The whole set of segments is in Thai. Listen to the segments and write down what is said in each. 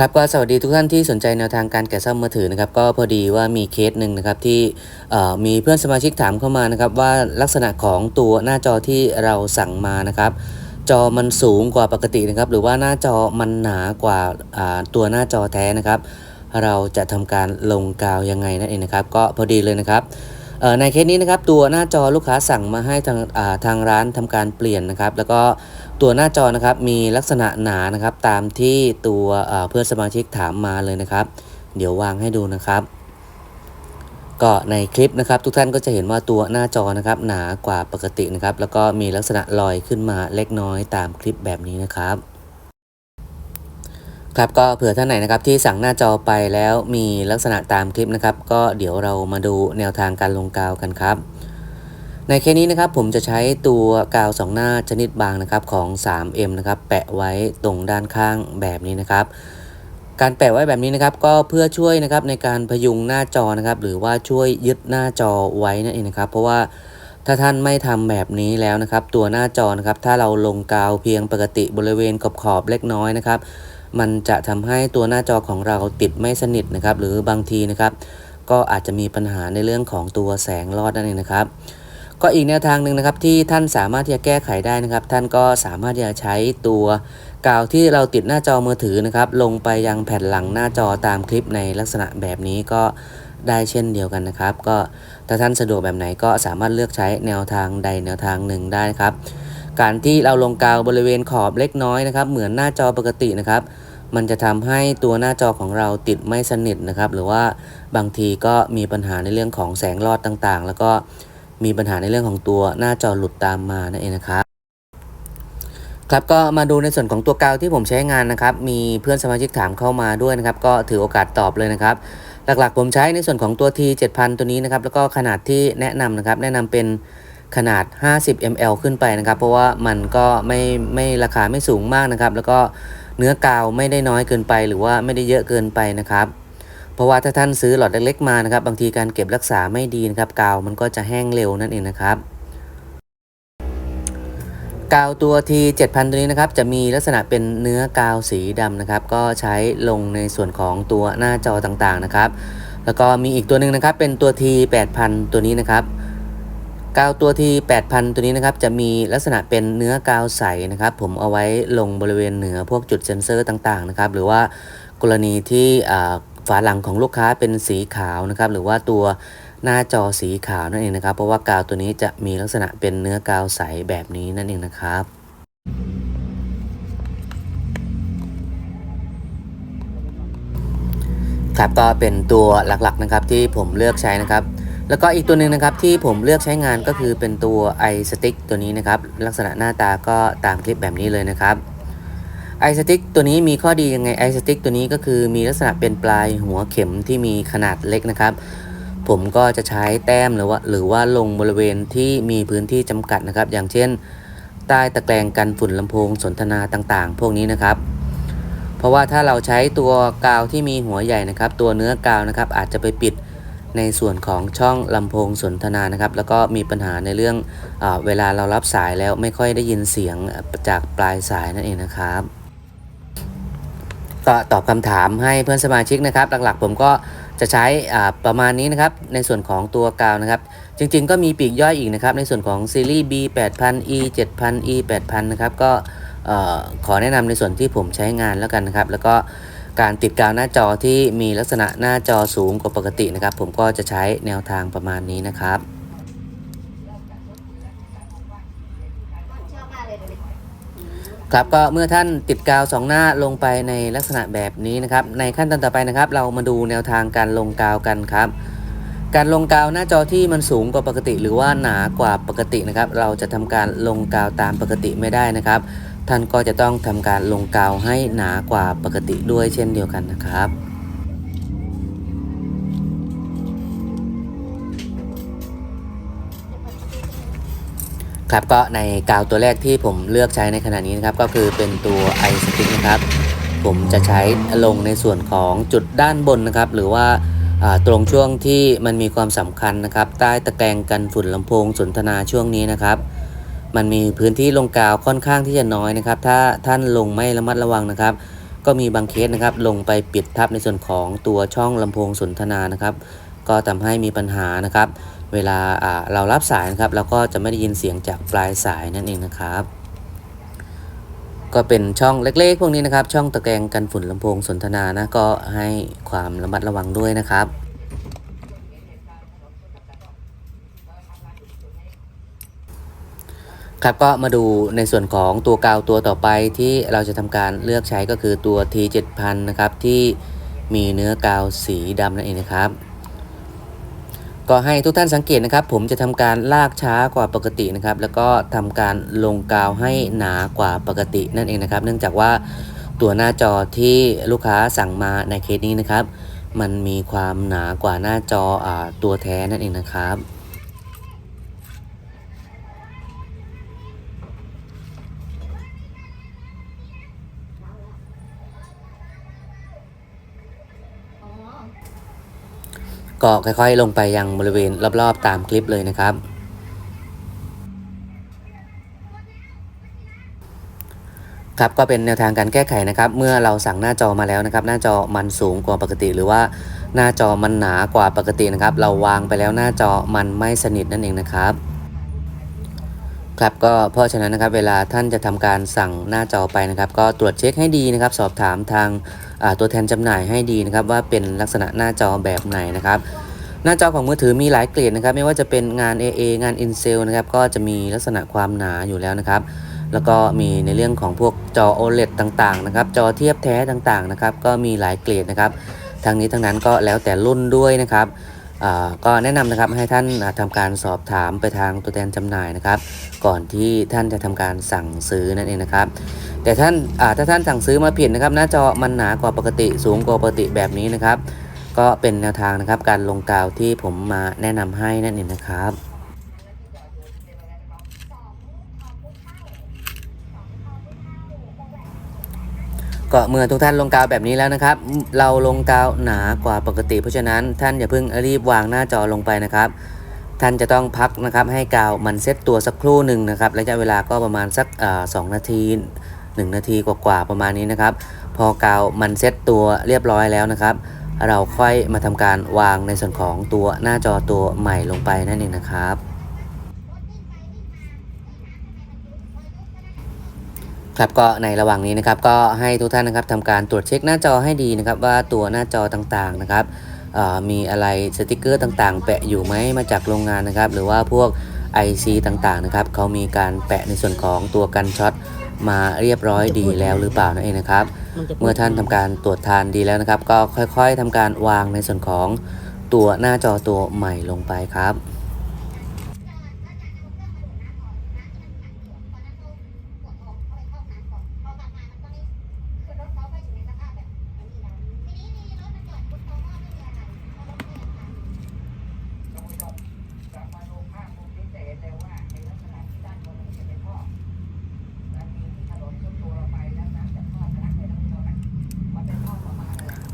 ครับก็สวัสดีทุกท่านที่สนใจแนวทางการแกะซ่อมมือถือนะครับก็พอดีว่ามีเคสหนึ่งนะครับที่มีเพื่อนสมาชิกถามเข้ามานะครับว่าลักษณะของตัวหน้าจอที่เราสั่งมานะครับ จอมันสูงกว่าปกตินะครับ หรือว่าหน้าจอมันหนากว่าตัวหน้าจอแท้นะครับ เราจะทำการลงกาวยังไงนั่นเองนะครับ ก็พอดีเลยนะครับ ในเคสนี้นะครับตัวหน้าจอลูกค้าสั่งมาให้ทางาทางร้านทำการเปลี่ยนนะครับ แล้วก็ตัวหน้าจอนะครับมีลักษณะหนานะครับ ตามที่ตัวเอ่อเพื่อนสมาชิกถามมาเลยนะครับ เดี๋ยววางให้ดูนะครับ ก็ในคลิปนะครับ ทุกท่านก็จะเห็นว่าตัวหน้าจอนะครับ หนากว่าปกตินะครับ แล้วก็มีลักษณะลอยขึ้นมาเล็กน้อยตามคลิปแบบนี้นะครับ ครับก็เผื่อท่านไหนนะครับที่สั่งหน้าจอไปแล้วมีลักษณะตามคลิปนะครับ ก็เดี๋ยวเรามาดูแนวทางการลงกาวกันครับ ในเคสนี้นะครับผมจะใช้ตัวกาวสองหน้าชนิดบางนะครับของ 3M นะครับแปะไว้ตรงด้านข้างแบบนี้นะครับ การแปะไว้แบบนี้นะครับก็เพื่อช่วยนะครับในการพยุงหน้าจอนะครับ หรือว่าช่วยยึดหน้าจอไว้นั่นเองนะครับ เพราะว่าถ้าท่านไม่ทำแบบนี้แล้วนะครับ ตัวหน้าจอนะครับถ้าเราลงกาวเพียงปกติบริเวณขอบขอบๆเล็กน้อยนะครับ มันจะทำให้ตัวหน้าจอของเราติดไม่สนิทนะครับ หรือบางทีนะครับ ก็อาจจะมีปัญหาในเรื่องของตัวแสงรอดนั่นเองนะครับ ก็อีกแนวทางหนึ่งนะครับที่ท่านสามารถที่จะแก้ไขได้นะครับ ท่านก็สามารถที่จะใช้ตัวกาวที่เราติดหน้าจอมือถือนะครับ ลงไปยังแผ่นหลังหน้าจอตามคลิปในลักษณะแบบนี้ก็ได้เช่นเดียวกันนะครับ ก็ถ้าท่านสะดวกแบบไหนก็สามารถเลือกใช้แนวทางใดแนวทางหนึ่งได้ครับ การที่เราลงกาวบริเวณขอบเล็กน้อยนะครับ เหมือนหน้าจอปกตินะครับ มันจะทำให้ตัวหน้าจอของเราติดไม่สนิทนะครับ หรือว่าบางทีก็มีปัญหาในเรื่องของแสงรอดต่างๆ แล้วก็มีปัญหาในเรื่องของตัวหน้าจอหลุดตามมานั่นเองนะครับครับก็มาดูในส่วนของตัวกาวที่ผมใช้งานนะครับ มีเพื่อนสมาชิกถามเข้ามาด้วยนะครับ ก็ถือโอกาสตอบเลยนะครับ หลักๆ ผมใช้ในส่วนของตัว T 7000ตัวนี้นะครับ แล้วก็ขนาดที่แนะนำนะครับ แนะนำเป็น ขนาด 50 ml ขึ้นไปนะครับ เพราะว่ามันก็ไม่ไม่ราคาไม่สูงมากนะครับ แล้วก็เนื้อกาวไม่ได้น้อยเกินไป หรือว่าไม่ได้เยอะเกินไปนะครับ เพราะว่าถ้าท่านซื้อหลอดเล็กๆมานะครับ บางทีการเก็บรักษาไม่ดีนะครับ กาวมันก็จะแห้งเร็วนั่นเองนะครับกาวตัว T 7000 ตัวนี้นะครับจะมีลักษณะเป็นเนื้อกาวสีดำนะครับ ก็ใช้ลงในส่วนของตัวหน้าจอต่างๆนะครับ แล้วก็มีอีกตัวหนึ่งนะครับเป็นตัว T 8000 ตัวนี้นะครับ กาวตัว T 8000 ตัวนี้นะครับจะมีลักษณะเป็นเนื้อกาวใสนะครับ ผมเอาไว้ลงบริเวณเหนือพวกจุดเซ็นเซอร์ต่างๆนะครับ หรือว่ากรณีที่ฝาหลังของลูกค้าเป็นสีขาวนะครับ หรือว่าตัวหน้าจอสีขาวนั่นเองนะครับ เพราะว่ากาวตัวนี้จะมีลักษณะเป็นเนื้อกาวใสแบบนี้นั่นเองนะครับครับก็เป็นตัวหลักๆนะครับที่ผมเลือกใช้นะครับ แล้วก็อีกตัวหนึ่งนะครับที่ผมเลือกใช้งานก็คือเป็นตัว i stick ตัวนี้นะครับ ลักษณะหน้าตาก็ตามคลิปแบบนี้เลยนะครับ i stick ตัวนี้มีข้อดียังไง i stick ตัวนี้ก็คือมีลักษณะเป็นปลายหัวเข็มที่มีขนาดเล็กนะครับ ผมก็จะใช้แต้มหรือว่าหรือว่าลงบริเวณที่มีพื้นที่จำกัดนะครับ อย่างเช่น ใต้ตะแกรงกันฝุ่นลำโพงสนทนาต่างๆ พวกนี้นะครับเพราะว่าถ้าเราใช้ตัวกาวที่มีหัวใหญ่นะครับ ตัวเนื้อกาวนะครับ อาจจะไปปิด ในส่วนของช่องลำโพงสนทนานะครับ แล้วก็มีปัญหาในเรื่องอเวลาเรารับสายแล้วไม่ค่อยได้ยินเสียงจากปลายสายนั่นเองนะครับก็ตอบคำถามให้เพื่อนสมาชิกนะครับ หลักๆผมก็จะใช้ประมาณนี้นะครับ ในส่วนของตัวกาวนะครับ จริงๆ ก็มีปีกย่อยอีกนะครับ ในส่วนของซีรีส์ B 8000 E 7000 E 8000นะครับก็ขอแนะนำในส่วนที่ผมใช้งานแล้วกันนะครับ แล้วก็ การติดกาวหน้าจอที่มีลักษณะหน้าจอสูงกว่าปกตินะครับ ผมก็จะใช้แนวทางประมาณนี้นะครับครับก็เมื่อท่านติดกาวสองหน้าลงไปในลักษณะแบบนี้นะครับ ในขั้นตอนต่อไปนะครับ เรามาดูแนวทางการลงกาวกันครับ การลงกาวหน้าจอที่มันสูงกว่าปกติ หรือว่าหนากว่าปกตินะครับ เราจะทำการลงกาวตามปกติไม่ได้นะครับ ท่านก็จะต้องทำการลงกาวให้หนากว่าปกติด้วยเช่นเดียวกันนะครับครับก็ในกาวตัวแรกที่ผมเลือกใช้ในขณะนี้นะครับก็คือเป็นตัวไอสติ๊กนะครับ ผมจะใช้ลงในส่วนของจุดด้านบนนะครับ หรือว่าตรงช่วงที่มันมีความสำคัญนะครับ ใต้ตะแกรงกันฝุ่นลำโพงสนทนาช่วงนี้นะครับ มันมีพื้นที่ลงกาวค่อนข้างที่จะน้อยนะครับ ถ้าท่านลงไม่ระมัดระวังนะครับ ก็มีบางเคสนะครับ ลงไปปิดทับในส่วนของตัวช่องลำโพงสนทนานะครับ ก็ทำให้มีปัญหานะครับ เวลาเรารับสายนะครับ เราก็จะไม่ได้ยินเสียงจากปลายสายนั่นเองนะครับ ก็เป็นช่องเล็กๆ พวกนี้นะครับ ช่องตะแกรงกันฝุ่นลำโพงสนทนานะก็ให้ความระมัดระวังด้วยนะครับ ครับก็มาดูในส่วนของตัวกาวตัวต่อไปที่เราจะทำการเลือกใช้ก็คือตัว T7000 นะครับที่มีเนื้อกาวสีดำนั่นเองนะครับ ก็ให้ทุกท่านสังเกตนะครับ ผมจะทำการลากช้ากว่าปกตินะครับ แล้วก็ทำการลงกาวให้หนากว่าปกตินั่นเองนะครับ เนื่องจากว่าตัวหน้าจอที่ลูกค้าสั่งมาในเคสนี้นะครับ มันมีความหนากว่าหน้าจออตัวแท้นั่นเองนะครับ ก็ค่อยๆ ลงไปยังบริเวณรอบๆ ตามคลิปเลยนะครับ ครับก็เป็นแนวทางการแก้ไขนะครับ เมื่อเราสั่งหน้าจอมาแล้วนะครับ หน้าจอมันสูงกว่าปกติ หรือว่าหน้าจอมันหนากว่าปกตินะครับ เราวางไปแล้วหน้าจอมันไม่สนิทนั่นเองนะครับครับก็เพราะฉะนั้นนะครับเวลาท่านจะทำการสั่งหน้าจอไปนะครับ ก็ตรวจเช็คให้ดีนะครับ สอบถามทาง ตัวแทนจำหน่ายให้ดีนะครับว่าเป็นลักษณะหน้าจอแบบไหนนะครับหน้าจอของมือถือมีหลายเกรดนะครับ ไม่ว่าจะเป็นงาน AA งาน Incel นะครับก็จะมีลักษณะความหนาอยู่แล้วนะครับ แล้วก็มีในเรื่องของพวกจอ OLED ต่างๆนะครับจอเทียบแท้ต่างๆนะครับก็มีหลายเกรดนะครับทั้งนี้ทั้งนั้นก็แล้วแต่รุ่นด้วยนะครับก็แนะนำนะครับให้ท่านอ่าทำการสอบถามไปทางตัวแทนจำหน่ายนะครับ ก่อนที่ท่านจะทำการสั่งซื้อนั่นเองนะครับ แต่ท่านถ้าท่านสั่งซื้อมาผิดนะครับ หน้าจอมันหนากว่าปกติสูงกว่าปกติแบบนี้นะครับ ก็เป็นแนวทางนะครับการลงกาวที่ผมมาแนะนำให้นั่นเองนะครับก็เมื่อทุกท่านลงกาวแบบนี้แล้วนะครับ เราลงกาวหนากว่าปกติ เพราะฉะนั้นท่านอย่าเพิ่งรีบวางหน้าจอลงไปนะครับ ท่านจะต้องพักนะครับให้กาวมันเซ็ตตัวสักครู่หนึ่งนะครับระยะเวลาก็ประมาณสักสองนาที 1 นาทีกว่าๆประมาณนี้นะครับ พอกาวมันเซ็ตตัวเรียบร้อยแล้วนะครับ เราค่อยมาทำการวางในส่วนของตัวหน้าจอตัวใหม่ลงไปนั่นเองนะครับครับก็ในระหว่างนี้นะครับก็ให้ทุกท่านนะครับทำการตรวจเช็คหน้าจอให้ดีนะครับว่าตัวหน้าจอต่างๆนะครับ มีอะไรสติกเกอร์ต่างๆ แปะอยู่ไหมมาจากโรงงานนะครับ หรือว่าพวก IC ต่างๆนะครับเขามีการแปะในส่วนของตัวกันช็อตมาเรียบร้อยดีแล้วหรือเปล่านั่นเองนะครับ เมื่อท่านทำการตรวจทานดีแล้วนะครับ ก็ค่อยๆทำการวางในส่วนของตัวหน้าจอตัวใหม่ลงไปครับ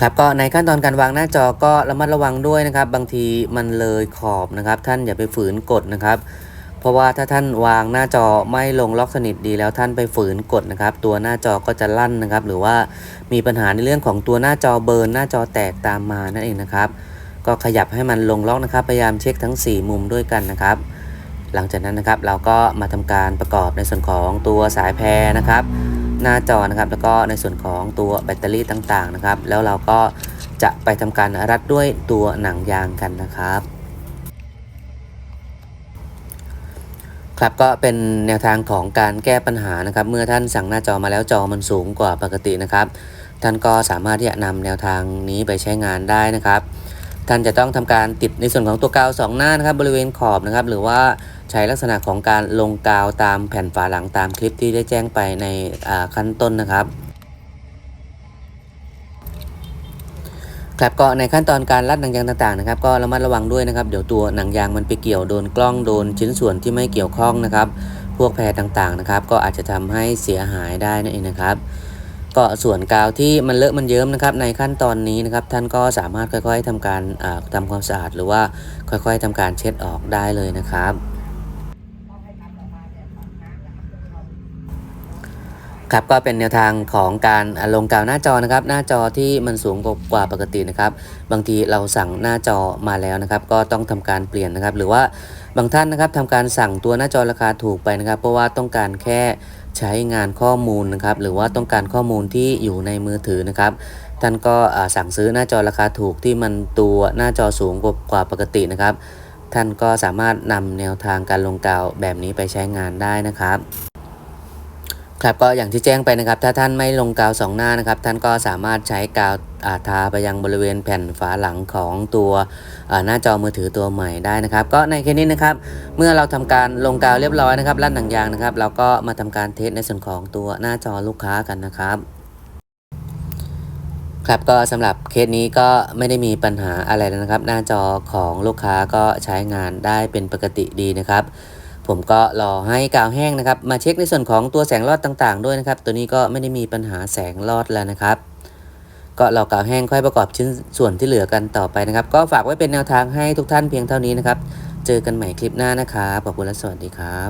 ครับก็ในขั้นตอนการวางหน้าจอก็ระมัดระวังด้วยนะครับ บางทีมันเลยขอบนะครับ ท่านอย่าไปฝืนกดนะครับ เพราะว่าถ้าท่านวางหน้าจอไม่ลงล็อกสนิทดีแล้วท่านไปฝืนกดนะครับ ตัวหน้าจอก็จะลั่นนะครับ หรือว่ามีปัญหาในเรื่องของตัวหน้าจอเบิร์นหน้าจอแตกตามมานั่นเองนะครับ ก็ขยับให้มันลงล็อกนะครับพยายามเช็คทั้ง 4 มุมด้วยกันนะครับ หลังจากนั้นนะครับเราก็มาทำการประกอบในส่วนของตัวสายแพรนะครับ หน้าจอนะครับ แล้วก็ในส่วนของตัวแบตเตอรี่ต่างๆนะครับ แล้วเราก็จะไปทำการรัดด้วยตัวหนังยางกันนะครับ ครับก็เป็นแนวทางของการแก้ปัญหานะครับ เมื่อท่านสั่งหน้าจอมาแล้วจอมันสูงกว่าปกตินะครับ ท่านก็สามารถที่จะนำแนวทางนี้ไปใช้งานได้นะครับ ท่านจะต้องทำการติดในส่วนของตัวกาวสองหน้านะครับ บริเวณขอบนะครับ หรือว่า ใช้ลักษณะของการลงกาวตามแผ่นฝาหลังตามคลิปที่ได้แจ้งไปในขั้นต้นนะครับครับก็ในขั้นตอนการรัดหนังยางต่างๆนะครับ ก็ระมัดระวังด้วยนะครับ เดี๋ยวตัวหนังยางมันไปเกี่ยวโดนกล้องโดนชิ้นส่วนที่ไม่เกี่ยวข้องนะครับ พวกแพรต่างๆนะครับ ก็อาจจะทำให้เสียหายได้นั่นเองนะครับ ก็ส่วนกาวที่มันเลอะมันเยิ้มนะครับ ในขั้นตอนนี้นะครับ ท่านก็สามารถค่อยๆทำการอ่าทำความสะอาดหรือว่าค่อยๆทำการเช็ดออกได้เลยนะครับ ครับก็เป็นแนวทางของการลงกาวหน้าจอนะครับ หน้าจอที่มันสูงกว่าปกตินะครับ บางทีเราสั่งหน้าจอมาแล้วนะครับ ก็ต้องทำการเปลี่ยนนะครับ หรือว่าบางท่านนะครับทำการสั่งตัวหน้าจอราคาถูกไปนะครับ เพราะว่าต้องการแค่ใช้งานข้อมูลนะครับ หรือว่าต้องการข้อมูลที่อยู่ในมือถือนะครับท่านก็สั่งซื้อหน้าจอราคาถูกที่มันตัวหน้าจอสูงกว่าปกตินะครับ ท่านก็สามารถนำแนวทางการลงกาวแบบนี้ไปใช้งานได้นะครับ ครับก็อย่างที่แจ้งไปนะครับ ถ้าท่านไม่ลงกาวสองหน้านะครับ ท่านก็สามารถใช้กาวอาทาไปยังบริเวณแผ่นฝาหลังของตัวหน้าจอมือถือตัวใหม่ได้นะครับ ก็ในเคสนี้นะครับ เมื่อเราทำการลงกาวเรียบร้อยนะครับลั่นหนังยางนะครับ เราก็มาทำการเทสในส่วนของตัวหน้าจอลูกค้ากันนะครับครับก็สำหรับเคสนี้ก็ไม่ได้มีปัญหาอะไรนะครับ หน้าจอของลูกค้าก็ใช้งานได้เป็นปกติดีนะครับ ผมก็รอให้กาวแห้งนะครับ มาเช็คในส่วนของตัวแสงรอดต่างๆ ด้วยนะครับ ตัวนี้ก็ไม่ได้มีปัญหาแสงรอดแล้วนะครับ ก็รอกาวแห้งค่อยประกอบชิ้นส่วนที่เหลือกันต่อไปนะครับ ก็ฝากไว้เป็นแนวทางให้ทุกท่านเพียงเท่านี้นะครับ เจอกันใหม่คลิปหน้านะครับขอบคุณและสวัสดีครับ